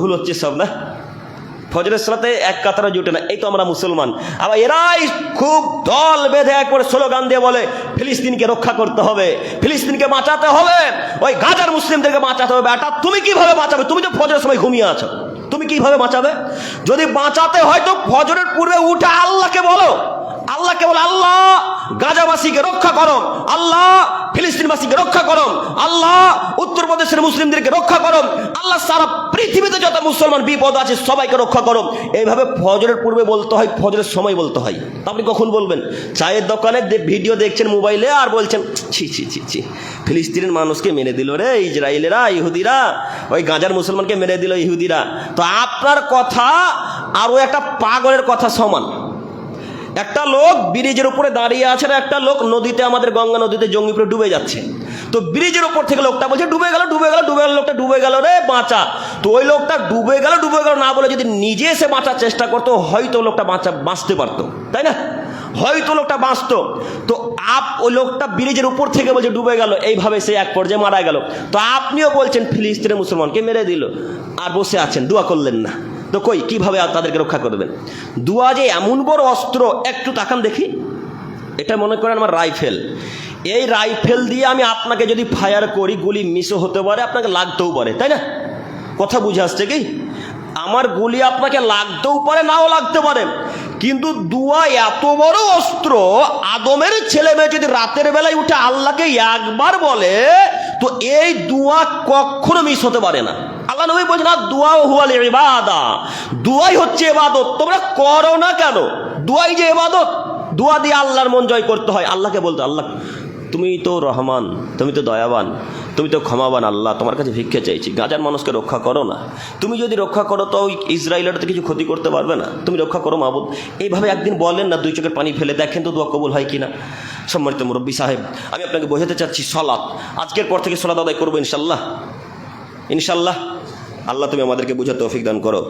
ভুল হচ্ছে সব, না? ফজরের সালাতে এক কাতারা জুটে না, এই তো আমরা মুসলমান। আবার এরাই খুব দল বেঁধে একবারে স্লোগান দিয়ে বলে, ফিলিস্তিনকে রক্ষা করতে হবে, ফিলিস্তিনকে বাঁচাতে হবে, ওই গাজার মুসলিমদেরকে বাঁচাতে হবে। বেটা, তুমি কীভাবে বাঁচাবে? তুমি তো ফজরের সময় ঘুমিয়ে আছো। তুমি কীভাবে বাঁচাবে? যদি বাঁচাতে হয় তো ফজরের পূর্বে উঠে আল্লাহকে বলো। আল্লাহকে বলো, আল্লাহ! গাজাবাসীকে রক্ষা করো। আল্লাহ ফিলিস্তিনবাসীকে রক্ষা করো। আল্লাহ উত্তরপ্রদেশের মুসলিমদেরকে রক্ষা করো। আল্লাহ সারা পৃথিবীতে যত মুসলমান বিপদ আছে সবাইকে রক্ষা করো। এইভাবে ফজরের পূর্বে বলতে হয়, ফজরের সময় বলতে হয়। আপনি কখন বলবেন? চায়ের দোকানে ভিডিও দেখছেন মোবাইলে আর বলছেন, ছি ছি ছি ছি, ফিলিস্তিনের মানুষকে মেরে দিল রে ইসরায়েলেরা, ইহুদিরা। ওই গাজার মুসলমানকে মেরে দিল ইহুদিরা। তো আপনার কথা আরও একটা পাগলের কথা সমান। একটা লোক ব্রিজের উপরে দাঁড়িয়ে আছে আর একটা লোক নদীতে, আমাদের গঙ্গা নদীতে জঙ্গিপুরে ডুবে যাচ্ছে। তো ব্রিজের উপর থেকে লোকটা বলছে, ডুবে গেল ডুবে গেল ডুবে গেল, লোকটা ডুবে গেল রে, বাঁচা। তো ওই লোকটা ডুবে গেল ডুবে গেল না বলে যদি নিজে এসে বাঁচার চেষ্টা করতো, হয়তো লোকটা বাঁচা, বাঁচতে পারতো। তাই না? হয়তো লোকটা বাঁচতো। তো আপ, ওই লোকটা ব্রিজের উপর থেকে বলছে, ডুবে গেল। এইভাবে সে এক পর্যায়ে মারা গেল। তো আপনিও বলছেন, ফিলিস্তিনের মুসলমানকে মেরে দিল। আর বসে আছেন, দোয়া করলেন না। তো কই, কীভাবে তাদেরকে রক্ষা করবেন? দুয়া যে এমন বড় অস্ত্র, একটু তাকান দেখি। এটা মনে করেন আমার রাইফেল। এই রাইফেল দিয়ে আমি আপনাকে যদি ফায়ার করি, গুলি মিসও হতে পারে, আপনাকে লাগতেও পারে, তাই না? কথা বুঝে আসছে কি? আমার গুলি আপনাকে লাগতেও পারে, নাও লাগতে পারে। কিন্তু দুয়া এত বড় অস্ত্র, আদমের ছেলে মেয়ে যদি রাতের বেলায় উঠে আল্লাহকে একবার বলে, তো এই দুয়া কখনো মিস হতে পারে না। আল্লাহ নবী বলছেন না দুয়া হুয়াল ইবাদা। দুয়াই হচ্ছে ইবাদত। তোমরা করো না কেন? দুয়াই যে ইবাদত, দোয়া দিয়ে আল্লাহর মন জয় করতে হয়। আল্লাহকে বলতে আল্লাহ, তুমি তো রহমান, তুমি তো দয়াবান, তুমি তো ক্ষমাবান আল্লাহ, তোমার কাছে ভিক্ষা চাইছি। গাজার মানুষকে রক্ষা করো না। তুমি যদি রক্ষা করো, তো ইসরায়েলের তো কিছু ক্ষতি করতে পারবে না। তুমি রক্ষা করো মাহবুদ এইভাবে একদিন বলেন না, দুই চোখের পানি ফেলে দেখেন তো দোয়া কবুল হয় কিনা। সম্মানিত মুরব্বী সাহেব, আমি আপনাকে বোঝাতে চাচ্ছি সলাৎ আজকের পর থেকে সলাৎ আদায় করব ইনশাল্লাহ। ইনশাল্লাহ। আল্লাহ তুমি আমাদেরকে বুঝাতে তৌফিক দান করো।